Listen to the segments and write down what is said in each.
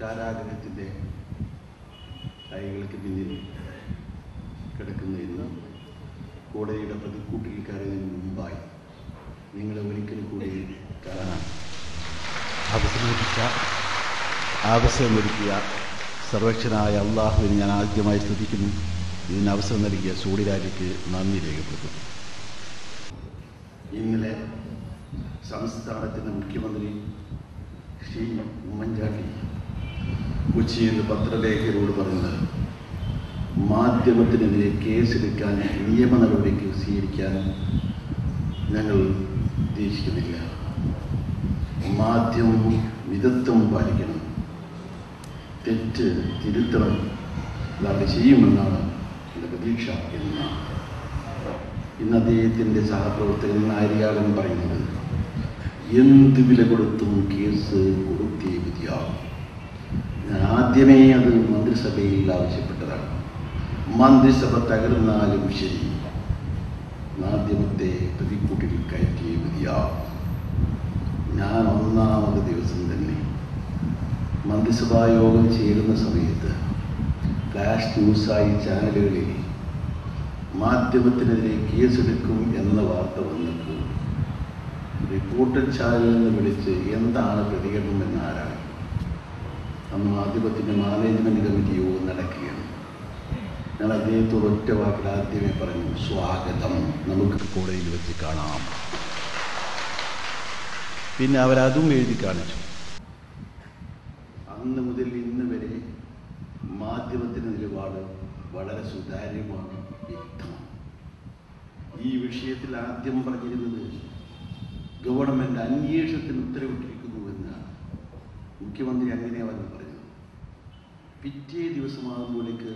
കാരാഗ്രഹത്തിന്റെ കൈകൾക്ക് പിന്നിൽ കിടക്കുന്ന ഇന്ന് കോടതിയുടെ പ്രതിക്കൂട്ടിൽ കയറുന്നതിന് മുമ്പായി. നിങ്ങളെ ഒരിക്കൽ കൂടി കാണാൻ അവസരമൊരുക്ക അവസരമൊരുക്കിയ സർവക്ഷനായ അള്ളാഹുവിനെ ഞാൻ ആദ്യമായി സ്തുതിക്കുന്നു. ഇതിന് അവസരം നൽകിയ സൂടിരാജിക്ക് നന്ദി രേഖപ്പെടുത്തുന്നു. ഇന്നലെ സംസ്ഥാനത്തിന്റെ മുഖ്യമന്ത്രി ശ്രീ ഉമ്മൻചാണ്ടി കൊച്ചിയിൽ പത്രലേഖകരോട് പറഞ്ഞത് മാധ്യമത്തിനെതിരെ കേസെടുക്കാൻ നിയമ നടപടിക്ക് സ്വീകരിക്കാൻ ഞങ്ങൾ ഉദ്ദേശിക്കുന്നില്ല. മാധ്യമം വിദഗ്ധം പാലിക്കണം. തെറ്റ് തിരുത്തണം. അല്ലാതെ ചെയ്യുമെന്നാണ് എന്റെ പ്രതീക്ഷ എന്നാണ്. ഇന്ന് അദ്ദേഹത്തിന്റെ സഹപ്രവർത്തകൻ ആര്യാടൻ പറയുന്നത് എന്ത് വില കൊടുത്തും കേസ് കൊടുത്തേ മതിയാവും ഞാൻ ആദ്യമേ അത് മന്ത്രിസഭയിൽ ആവശ്യപ്പെട്ടതാണ്. മന്ത്രിസഭ തകർന്നാലും ശരി. മാധ്യമത്തെ പ്രതിക്കൂട്ടിൽ കയറ്റിയേ മതിയാവും ഞാൻ ഒന്നാമത് ദിവസം തന്നെ മന്ത്രിസഭാ യോഗം ചേരുന്ന സമയത്ത് ഫ്ലാഷ് ന്യൂസായി ചാനലുകളിൽ മാധ്യമത്തിനെതിരെ കേസെടുക്കും എന്ന വാർത്ത വന്നപ്പോൾ റിപ്പോർട്ടർ ചാനലിൽ നിന്ന് വിളിച്ച് എന്താണ് പ്രതികരണം എന്ന് ആരാണ് അന്ന് മാധ്യമത്തിന്റെ മാനേജ്മെന്റ് കമ്മിറ്റി യോഗം നടക്കുകയാണ്. ഞാൻ അദ്ദേഹത്തോട് ഒറ്റ വാക്കിൽ ആദ്യമേ പറഞ്ഞു സ്വാഗതം. നമുക്ക് കോടതിയിൽ വെച്ച് കാണാം. പിന്നെ അവരതും എഴുതി കാണിച്ചു. അന്ന് മുതൽ ഇന്ന് വരെ മാധ്യമത്തിന്റെ നിലപാട് വളരെ സുതാര്യമാണ് വ്യക്തമാണ്. ഈ വിഷയത്തിൽ ആദ്യം പറഞ്ഞിരുന്നത് ഗവൺമെന്റ് അന്വേഷണത്തിന് ഉത്തരവിട്ടിരിക്കുന്നു എന്നാണ് മുഖ്യമന്ത്രി അങ്ങനെയാണ് പറഞ്ഞത്. പിറ്റേ ദിവസമാകുമ്പോഴേക്ക്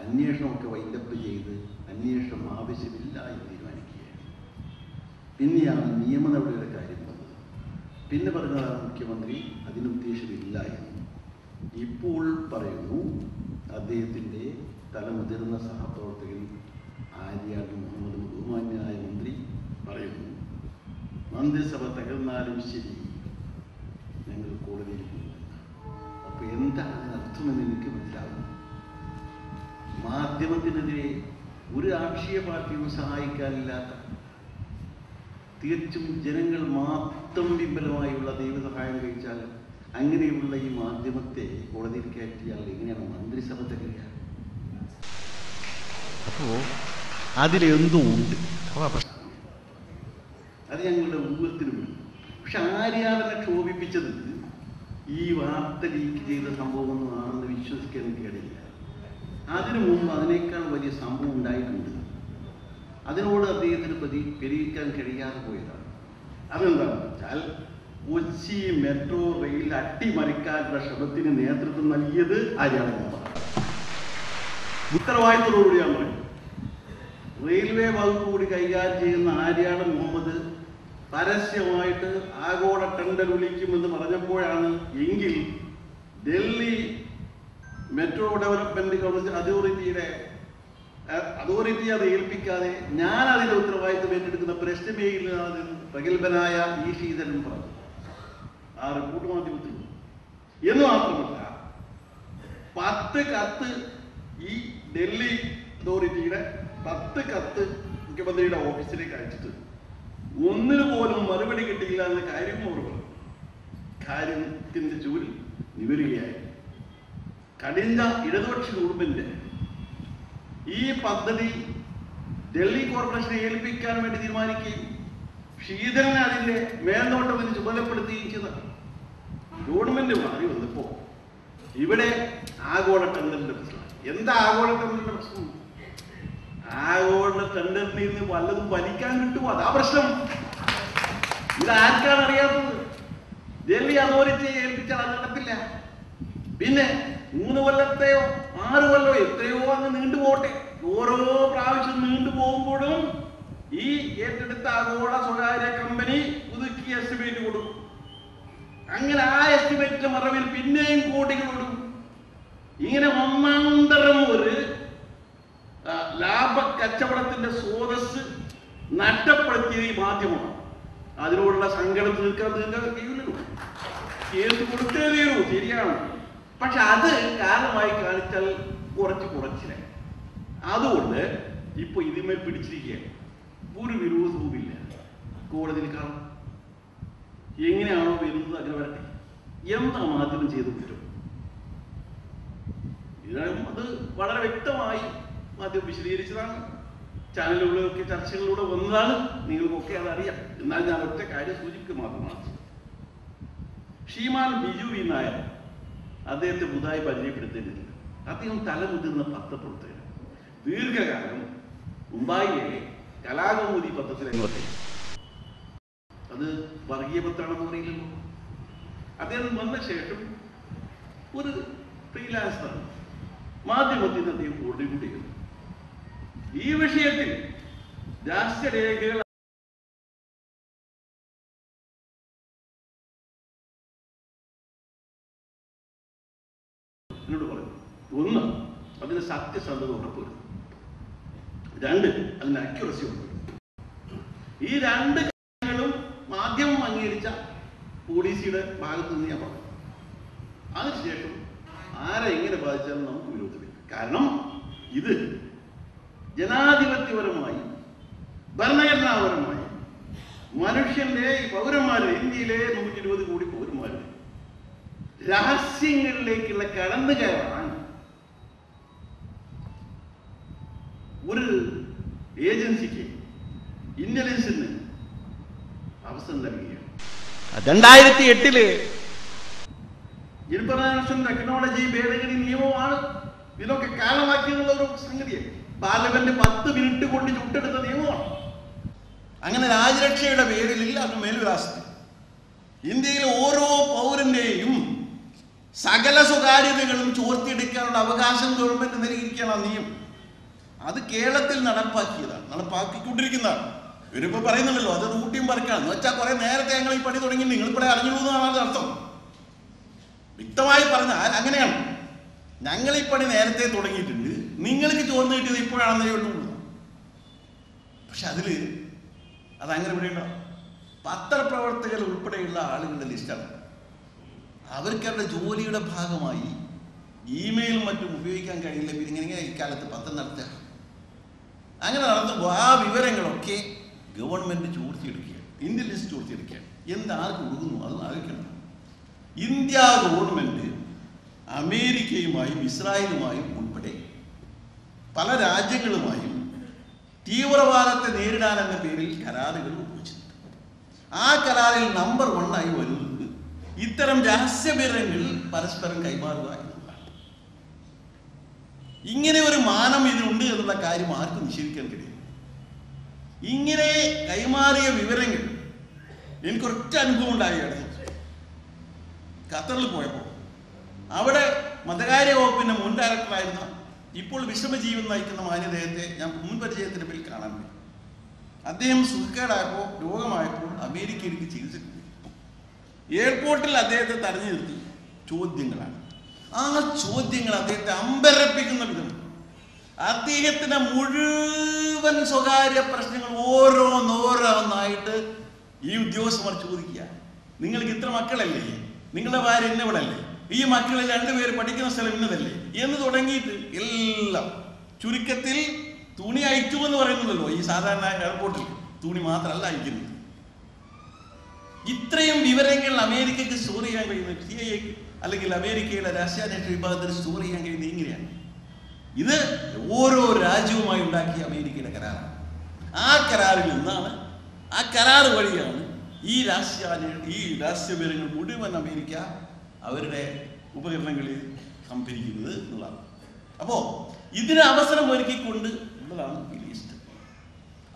അന്വേഷണമൊക്കെ വൈൻഡപ്പ് ചെയ്ത് അന്വേഷണം ആവശ്യമില്ല എന്ന് തീരുമാനിക്കുകയാണ്. പിന്നെയാണ് നിയമ നടപടിയുടെ കാര്യം വന്നത്. പിന്നെ പറഞ്ഞതാണ് മുഖ്യമന്ത്രി അതിന് ഉദ്ദേശമില്ല എന്ന്. ഇപ്പോൾ പറയുന്നു അദ്ദേഹത്തിന്റെ തലമുതിർന്ന സഹപ്രവർത്തകൻ ആര്യാട് മുഹമ്മദ് ബഹുമാന്യനായ മന്ത്രി പറയുന്നു മന്ത്രിസഭ തകർന്നാലും ശരി ഞങ്ങൾ കോടതിയിൽ പോകുന്നു അപ്പോൾ എന്താണ് അതിനർത്ഥമെന്ന് എനിക്ക് മനസ്സിലാകുന്നു മാധ്യമത്തിനെതിരെ ഒരു രാഷ്ട്രീയ പാർട്ടിയും സഹായിക്കാനില്ലാത്ത തികച്ചും ജനങ്ങൾ മാത്രം വിപുലമായുള്ള ദൈവസഹായം കഴിച്ചാൽ അങ്ങനെയുള്ള ഈ മാധ്യമത്തെ കോടതിയിൽ കയറ്റിയാൽ എങ്ങനെയാണ് മന്ത്രിസഭ തകരുക അപ്പോൾ അതിലെന്തോ ഉണ്ട്. അത് ഞങ്ങളുടെ ഊഹത്തിന് പക്ഷെ ആര്യാദനെ ക്ഷോഭിപ്പിച്ചത് ഈ വാർത്ത ലീക്ക് ചെയ്ത സംഭവമൊന്നും ആണെന്ന് വിശ്വസിക്കാൻ കേടില്ല. അതിനു മുമ്പ് അതിനേക്കാൾ വലിയ സംഭവം ഉണ്ടായിട്ടുണ്ട്. അതിനോട് അദ്ദേഹത്തിന് പ്രതി പരിഹരിക്കാൻ കഴിയാതെ പോയതാണ്. അതെന്താണെന്ന് വെച്ചാൽ കൊച്ചി മെട്രോ റെയിൽ അട്ടിമറിക്കാനുള്ള ശ്രമത്തിന് നേതൃത്വം നൽകിയത് ആര്യാടൻ ഉത്തരവാദിത്തത്തോടുകൂടി ഞാൻ പറയും റെയിൽവേ വകുപ്പ് കൂടി കൈകാര്യം ചെയ്യുന്ന ആര്യാടൻ മുഹമ്മദ് പരസ്യമായിട്ട് ആഗോള ടെണ്ടർ വിളിക്കുമെന്ന് പറഞ്ഞപ്പോഴാണ് എങ്കിൽ ഡൽഹി മെട്രോ ഡെവലപ്മെന്റ് കൗൺസിൽ അതോറിറ്റിയുടെ അതോറിറ്റി അത് ഏൽപ്പിക്കാതെ ഞാൻ അതിന്റെ ഉത്തരവാദിത്വം ഏറ്റെടുക്കുന്ന പ്രശ്നമേയില്ല പ്രഗത്ഭനായ ഈ ശ്രീധരൻ പറഞ്ഞു. ആ റിപ്പോർട്ട് മാധ്യമത്തിൽ. എന്ന് മാത്രമല്ല പത്ത് കത്ത് ഈ ഡൽഹി അതോറിറ്റിയുടെ പത്ത് കത്ത് മുഖ്യമന്ത്രിയുടെ ഓഫീസിലേക്ക് അയച്ചിട്ട് ഒന്നിനു പോലും മറുപടി കിട്ടിയില്ല എന്ന കാര്യം ഓർക്കണം. കാര്യത്തിന്റെ ജോലി നിവരുകയായി. കടിഞ്ഞ ഇടതുപക്ഷ ഗവൺമെന്റ് ഈ പദ്ധതി ഡൽഹി കോർപ്പറേഷനെ ഏൽപ്പിക്കാൻ വേണ്ടി തീരുമാനിക്കുകയും ശ്രീധരനെ അതിന്റെ മേൽനോട്ടത്തിന് ചുമതലപ്പെടുത്തുകയും ചെയ്ത ഗവൺമെന്റ് മാറി വന്നപ്പോ ഇവിടെ ആഗോള ടെൻഡറിന്റെ പ്രശ്നമാണ് എന്താ ആഗോള ടെൻഡറിന്റെ പ്രശ്നം? ആഗോള ടെൻഡറിൽ നിന്ന് വല്ലതും വലിക്കാൻ കിട്ടുമോ? അതാ പ്രശ്നം. ഇത് ആർക്കാണ് അറിയാത്തത്? ഡൽഹി അതോറിറ്റിയെ ഏൽപ്പിച്ചാൽ അത് നടത്തില്ല പിന്നെ മൂന്ന് കൊല്ലത്തെയോ ആറ് കൊല്ലോ എത്രയോ അങ്ങ് നീണ്ടു പോട്ടെ ഓരോ പ്രാവശ്യം നീണ്ടു പോകുമ്പോഴും ഈ ഏറ്റെടുത്ത ആഗോള സ്വകാര്യ കമ്പനി പുതുക്കി എസ്റ്റിമേറ്റ് കൊടുക്കും. അങ്ങനെ ആ എസ്റ്റിമേറ്റിന്റെ മറവിൽ പിന്നെയും കോടികൾ കൊടുക്കും ഇങ്ങനെ ഒന്നാന്തരം ഒരു കച്ചവടത്തിന്റെ സ്രോതസ് നഷ്ടപ്പെടുത്തിയത് ഈ മാധ്യമമാണ്. അതിനോടുള്ള സങ്കടം തീർക്കാൻ തീർക്കാൻ കഴിയില്ലല്ലോ. കേസ് കൊടുത്തേ തീരൂ ശരിയാണ്. പക്ഷെ അത് കാരണമായി കാണിച്ചാൽ കുറച്ച് കുറച്ചില്ല അതുകൊണ്ട് ഇപ്പൊ ഇതിന്മേൽ പിടിച്ചിരിക്കുകയാണ് ഒരു വിരോധവുമില്ല. കോടതിയിൽ കാണും. എങ്ങനെയാണോ വരുന്നത് അങ്ങനെ വരട്ടെ. എന്താ മാധ്യമം ചെയ്തു കുറ്റം? ഇതിനും അത് വളരെ വ്യക്തമായി മാധ്യമം വിശദീകരിച്ചതാണ്. ചാനലുകളിലൊക്കെ ചർച്ചകളിലൂടെ വന്നതാണ്. നിങ്ങൾക്കൊക്കെ അതറിയാം. എന്നാൽ ഞാൻ ഒറ്റ കാര്യം സൂചിപ്പിക്കുക മാത്രമാണ് ഷീമാൻ ബിജു വി നായർ അദ്ദേഹത്തെ പുതുതായി പരിചയപ്പെടുത്തേണ്ടതില്ല അദ്ദേഹം തലമുതിർന്ന പത്രപ്രവർത്തകൻ. ദീർഘകാലം മുംബൈയിലെ കലാകൗമുദി പത്രത്തിലെ അത് വർഗീയ പത്രമാണെന്ന് പറയില്ലല്ലോ അദ്ദേഹം വന്ന ശേഷം ഒരു ഫ്രീലാൻസറാണ് മാധ്യമത്തിൽ നിന്ന് അദ്ദേഹം കോൺട്രിബ്യൂട്ട് ചെയ്യുന്നു ഈ വിഷയത്തിൽ രാഷ്ട്രരേഖകൾ എന്നോട് പറഞ്ഞു. ഒന്ന് അതിന് സത്യസന്ധത ഉറപ്പുവരുത്തും രണ്ട് അതിന് അക്യുറസി ഉറപ്പുവരുത്തും ഈ രണ്ട് കാര്യങ്ങളും മാധ്യമം അംഗീകരിച്ച പോലീസിയുടെ ഭാഗത്ത് നിന്ന് ഞാൻ പറഞ്ഞു. അതിനുശേഷം ആരെ എങ്ങനെ ബാധിച്ചാലും നമുക്ക് വിരോധമില്ല. കാരണം ഇത് ജനാധിപത്യപരമായി ഭരണഘടനാപരമായി മനുഷ്യന്റെ ഈ പൗരന്മാരെ ഇന്ത്യയിലെ നൂറ്റി ഇരുപത് കോടി പൗരന്മാരെ രഹസ്യങ്ങളിലേക്കുള്ള കടന്നു കയറാൻ ഒരു ഏജൻസിക്ക് ഇന്റലിജൻസിന് അവസരം നൽകുകയാണ്. രണ്ടായിരത്തി എട്ടിൽ ഇൻഫർമേഷൻ ടെക്നോളജി ഭേദഗതി നിയമമാണ്. ഇതിനൊക്കെ കാലമാക്കിയുള്ള ഒരു സംഗതിയാണ് പാർലമെന്റ് പത്ത് മിനിറ്റ് കൊണ്ട് ചുട്ടെടുത്ത നിയമമാണ്. അങ്ങനെ രാജരക്ഷയുടെ പേരിൽ അത് മേൽവിലാസത്തിൽ. ഇന്ത്യയിലെ ഓരോ പൗരന്റെയും സകല സ്വകാര്യതകളും ചോർത്തിയെടുക്കാനുള്ള അവകാശം ഗവൺമെന്റ് നൽകിയിരിക്കുകയാണ് നിയമം. അത് കേരളത്തിൽ നടപ്പാക്കിയതാണ് നടപ്പാക്കിക്കൊണ്ടിരിക്കുന്നതാണ്. ഇവരിപ്പോ പറയുന്നുണ്ടല്ലോ അത് റൂട്ടിയും പറക്കാന്ന് വെച്ചാൽ കുറെ നേരത്തെ ഞങ്ങൾ ഈ പണി തുടങ്ങി നിങ്ങൾ ഇവിടെ അറിഞ്ഞു എന്നാണ് അത് അർത്ഥം. വ്യക്തമായി പറഞ്ഞാൽ അങ്ങനെയാണ്. ഞങ്ങൾ ഈ പണി നേരത്തെ തുടങ്ങിയിട്ടുണ്ട്. നിങ്ങൾക്ക് ചോർന്ന് കിട്ടിയത് ഇപ്പോഴാണെന്നേ ഉള്ളൂ. പക്ഷെ അതിൽ അതങ്ങനെ ഉണ്ടാവും പത്രപ്രവർത്തകർ ഉൾപ്പെടെയുള്ള ആളുകളുടെ ലിസ്റ്റാണ്. അവർക്ക് അവരുടെ ജോലിയുടെ ഭാഗമായി ഇമെയിലും മറ്റും ഉപയോഗിക്കാൻ കഴിയില്ല. പിന്നെ ഇങ്ങനെ ഇക്കാലത്ത് പത്രം നടത്തുക. അങ്ങനെ നടത്തുമ്പോൾ ആ വിവരങ്ങളൊക്കെ ഗവൺമെന്റ് ചോർത്തിയെടുക്കുകയാണ്. ലിസ്റ്റ് ചോർത്തിയെടുക്കുകയാണ്. എന്താർക്ക് കൊടുക്കുന്നു? അത് ആലോചിക്കണം. ഇന്ത്യ ഗവൺമെന്റ് അമേരിക്കയുമായും ഇസ്രായേലുമായും ഉൾപ്പെടെ പല രാജ്യങ്ങളുമായും തീവ്രവാദത്തെ നേരിടാൻ എന്ന പേരിൽ കരാറുകൾ ഒപ്പുവെച്ചിട്ടുണ്ട് ആ കരാറിൽ നമ്പർ ആയി വരുന്നത് ഇത്തരം രഹസ്യവിവരങ്ങൾ പരസ്പരം കൈമാറുക എന്നുള്ളതാണ് ഇങ്ങനെ ഒരു മാനം ഇതിനുണ്ട് എന്നുള്ള കാര്യം ആർക്കും നിഷേധിക്കാൻ കഴിയും ഇങ്ങനെ കൈമാറിയ വിവരങ്ങൾ എനിക്ക് ഒറ്റ അനുഭവം ഉണ്ടായി ഖത്തറിൽ പോയപ്പോൾ അവിടെ മതകാര്യ വകുപ്പിന്റെ മുൻ ഡയറക്ടറായിരുന്ന ഇപ്പോൾ വിഷമജീവൻ നയിക്കുന്ന മാന്യദേഹത്തെ ഞാൻ മുൻ പരിചയത്തിന്റെ പേരിൽ കാണാൻ പറ്റും അദ്ദേഹം സുഖക്കേടായപ്പോൾ രോഗമായപ്പോൾ അമേരിക്കയിലേക്ക് ചികിത്സയ്ക്ക് പോയി എയർപോർട്ടിൽ അദ്ദേഹത്തെ തടഞ്ഞു നിർത്തി. ചോദ്യങ്ങളാണ്. ആ ചോദ്യങ്ങൾ അദ്ദേഹത്തെ അമ്പരപ്പിക്കുന്ന വിധം. അദ്ദേഹത്തിന്റെ മുഴുവൻ സ്വകാര്യ പ്രശ്നങ്ങൾ ഓരോന്നോരോന്നായിട്ട് ഈ ഉദ്യോഗസ്ഥന്മാർ ചോദിക്കുക. നിങ്ങൾക്ക് ഇത്ര മക്കളല്ലേ? നിങ്ങളുടെ ഭാര്യ ഇന്നവിടല്ലേ? ഈ മക്കളിൽ രണ്ടുപേര് പഠിക്കുന്ന സ്ഥലം ഇന്നതല്ലേ? എന്ന് തുടങ്ങിയിട്ട് എല്ലാം ചുരുക്കത്തിൽ തുണി അയച്ചു എന്ന് പറയുന്നുണ്ടല്ലോ ഈ സാധാരണ എയർപോർട്ടിൽ. തുണി മാത്രമല്ല അയക്കുന്നത് ഇത്രയും വിവരങ്ങൾ അമേരിക്കക്ക് സ്റ്റോർ ചെയ്യാൻ കഴിയുന്ന സി ഐ എക്ക് അല്ലെങ്കിൽ അമേരിക്കയിലെ രാഷ്ട്രീയ വിഭാഗത്തിന് സ്റ്റോർ ചെയ്യാൻ കഴിയുന്നത് ഇങ്ങനെയാണ്. ഇത് ഓരോ രാജ്യവുമായി ഉണ്ടാക്കിയ അമേരിക്കയുടെ കരാറാണ്. ആ കരാറിൽ നിന്നാണ് ആ കരാർ വഴിയാണ് ഈ രാഷ്ട്രീയ ഈ രാഷ്ട്രീയ വിവരങ്ങൾ മുഴുവൻ അമേരിക്ക അവരുടെ ഉപകരണങ്ങളിൽ സംഭരിക്കുന്നത് എന്നുള്ളതാണ്. അപ്പോ ഇതിന് അവസരം ഒരുക്കിക്കൊണ്ട് ഉള്ളതാണ് ഈ ലിസ്റ്റ്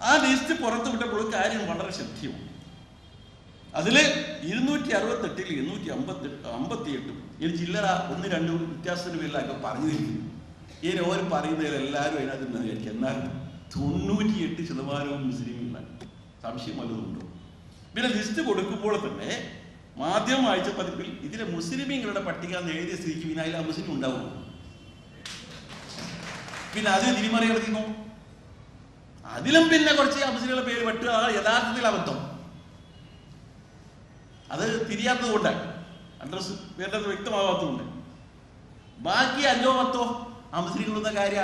ആ ലിസ്റ്റ് പുറത്തു വിട്ടപ്പോൾ കാര്യം വളരെ ശക്തിയാണ് അതിൽ ഇരുന്നൂറ്റി അറുപത്തെട്ടിൽ ഇരുന്നൂറ്റി അമ്പത്തി അമ്പത്തി എട്ടും ഈ ചില്ലറ ഒന്ന് രണ്ട് വ്യത്യാസത്തിന് പേരിലൊക്കെ പറഞ്ഞു തരുന്നു ഈ ഓരോ പറയുന്നതിൽ എല്ലാവരും അതിനകത്ത് നിന്ന് വിചാരിക്കും എന്നാൽ തൊണ്ണൂറ്റിയെട്ട് ശതമാനവും മുസ്ലിങ്ങളാണ് സംശയം വല്ലതുണ്ടോ പിന്നെ ലിസ്റ്റ് കൊടുക്കുമ്പോൾ തന്നെ മാധ്യമം വായിച്ച പതിപ്പിൽ ഇതിലെ മുസ്ലിമീങ്ങളുടെ പട്ടിക എന്ന് എഴുതിയ സ്ഥിതിക്ക് പിന്നെ അതിൽ മുസ്ലിം ഉണ്ടാവും. പിന്നെ അത് തിരിമറി അതിലും പിന്നെ കുറച്ച് ആ മുസ്ലിങ്ങളുടെ പേര് പറ്റുക ആ യഥാർത്ഥത്തിൽ അബദ്ധം. അത് തിരിയാത്തത് കൊണ്ടാണ് അഡ്രസ് വേണ്ടത് വ്യക്തമാവാത്തതുകൊണ്ട് ബാക്കി അഞ്ചോ പത്തോ ആ മുസ്ലിങ്ങളുടെ കാര്യം